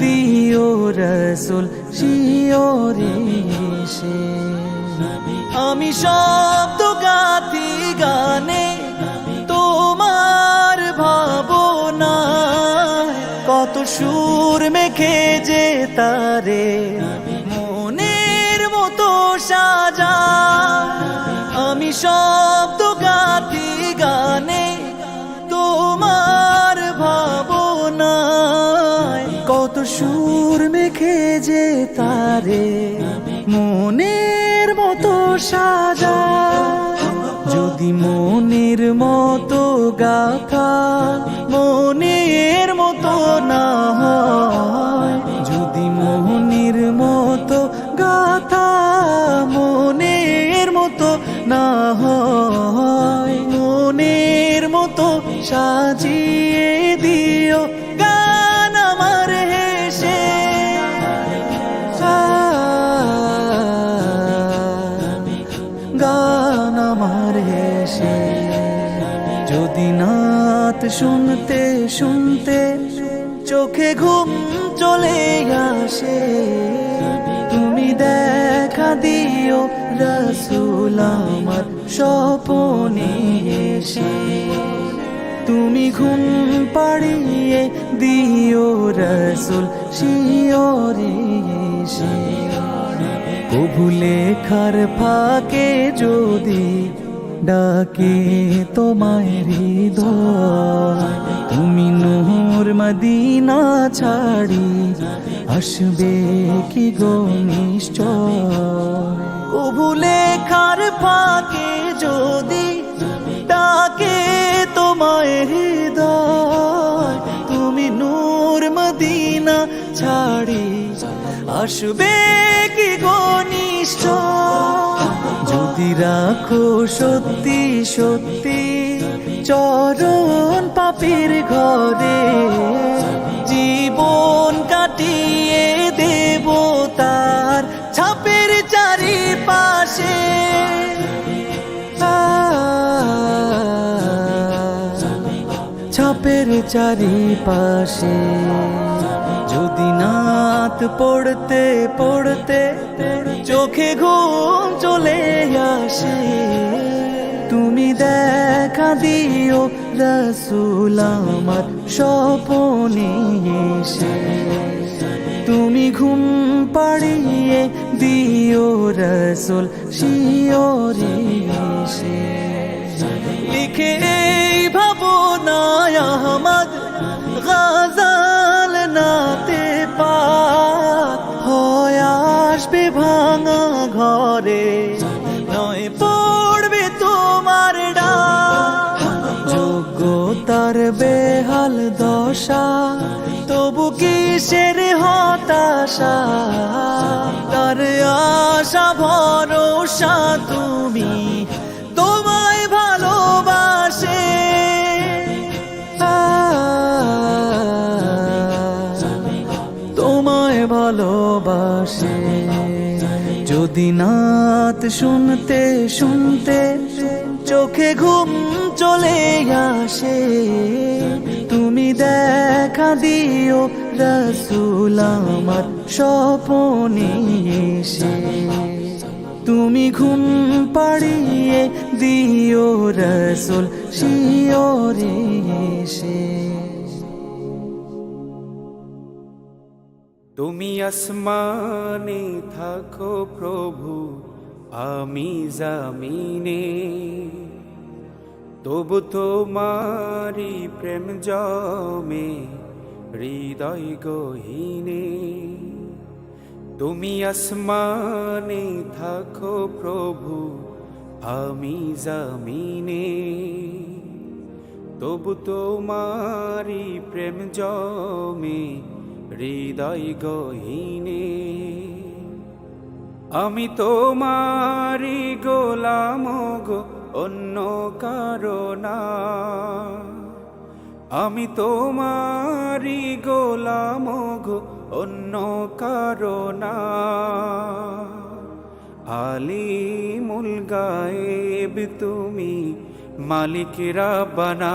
দিও রসুল শিওরে আমি শব্দ গাতি গানে তোমার ভাবনা কত সুর মেখে যে তারে মনের মতো সাজা। আমি শব্দ গাতি গানে তোমার ভাবনায় কত সুর মেখে যে তারে মনের মতো সাজা। যদি মনের মতো গাথা মনের মতো না হয়, যদি মনের মতো গাথা মনের মতো না হয়, মনের মতো সাজিয়ে গান আমার হেসে। যদি নাত শুনতে শুনতে চোখে ঘুম চলে আসে, তুমি দেখা দিও রসুল আমার স্বপনে এসে। তুমি ঘুম পাড়িয়ে দিও রসুল, শিওরে এসে। কবু লেখার ফাঁকে যদি ডাকে তোমায় হৃদয়, তুমি নূর মদিনা ছাড়ি, আসবে কি গো নিশ্চয়? কবু লেখার ফাঁকে যদি ডাকে তোমায় হৃদয়, তুমি নূর মদিনা ছাড়ি। আসবে কি গনিষ্ঠ যদি রাখো সত্যি সত্যি চরণ পাপির ঘরে, জীবন কাটিয়ে দেব তার ছাপের চারিপাশে। ছাপের চারিপাশে। যদি নাত পড়তে পড়তে চোখে ঘুম চলে আসে, তুমি দেখা দিও রসুল আমার স্বপনে এসে। তুমি ঘুম পাড়িয়ে দিও রসুল শিওরে এসে। লিখে ভাবনায় আহমদ গাজাল নাতে পাক হয় আসবে ভাঙা ঘরে নয় পড়বে তোমার যোগ্যতার বেহাল দশা তবু কিসের হতাশা তার আশা ভরসা তুমি নাত শুনতে শুনতে চোখে ঘুম চলে আসে। তুমি দেখা দিও রসুল আমার স্বপনে এসে। তুমি ঘুম পাড়িয়ে দিও রসুল শিওরে এসে। তুমি আসমানে থাকো প্রভু, আমি জামিনে। তবু তোমারি প্রেম জমে, হৃদয় গহীনে। তুমি আসমানে থাকো প্রভু, আমি জামিনে। তবু তোমারি প্রেম জমে হৃদয় গহীনে, আমি তোমারি গোলাম গো, অন্য কারণা আমি তোমারি গোলাম গো, অন্য কারণা আলিমুল গায়েব তুমি মালিক রাব্বানা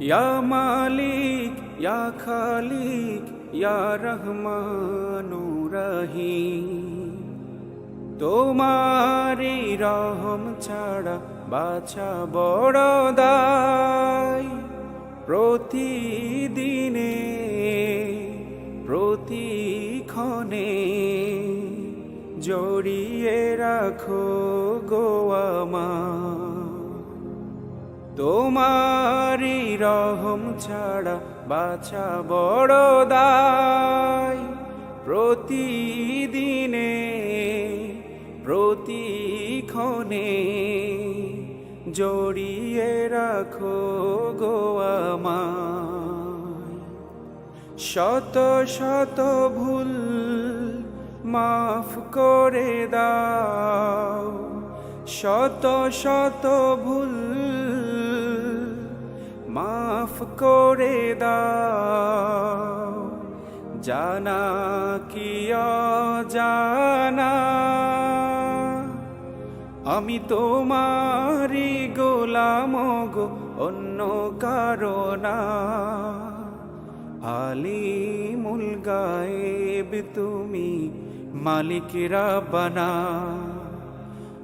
ইয়া মালিক ইয়া খালিক ইয়া রহমানু রহিম তোমারি রহম ছাড়া বাছা বড় দায়। প্রতিদিনে, প্রতিক্ষণে জড়িয়ে রাখো গোয়ামা তোমারি রহম ছাড়া বাছা বড় দায়। প্রতিদিনে, প্রতিক্ষণে জড়িয়ে রাখো গোয়ামায় শত শত ভুল মাফ করে দাও। শত শত ভুল মাফ করে দাও। জানা কি জানা আমি তোমারি গোলাম গো, অন্য কারণা আলিমুল গায়েব তুমি মালিক আল্লাহু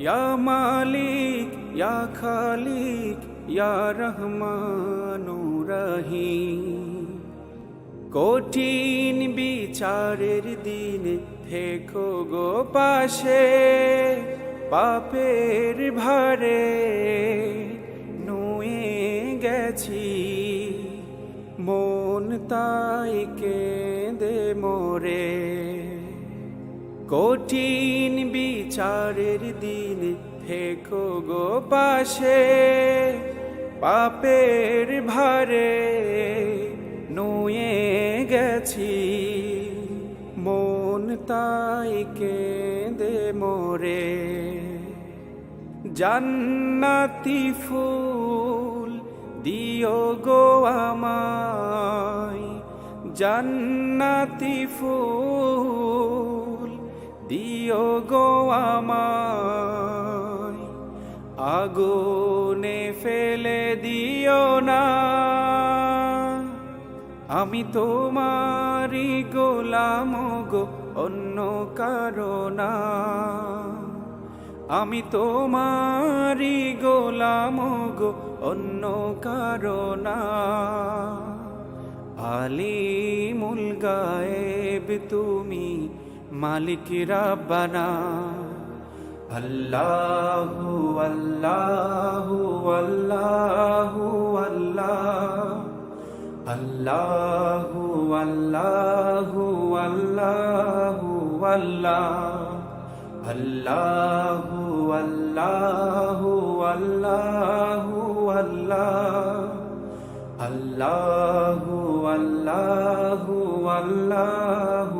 ইয়া মালিক, ইয়া খালিক, ইয়া রহমানু রহিম কঠিন বিচারের দিনে থেকো গো পাশে, পাপের ভারে নুয়ে গেছি। মন তাই কেঁদে মোরে। কঠিন বিচারের দিন থেকো গো পাশে। পাপের ভারে নুয়ে গেছি। মন তাই কেঁদে মোরে। জান্নাতি ফুল দিও গো আমায়। জান্নাতি ফুল দিও গো আমায়, আগুনে ফেলে দিও না। আমি তোমারি গোলাম গো, অন্য কারণা আমি তোমারি গোলাম গো, অন্য কারণা আলিমুল গায়েব তুমি মালিক রাব্বানা আল্লাহু আল্লাহু আল্লাহু আল্লাহ। আল্লাহু আল্লাহু আল্লাহু আল্লাহ। আল্লাহু আল্লাহু আল্লাহু আল্লাহ। আল্লাহু আল্লাহু আল্লাহু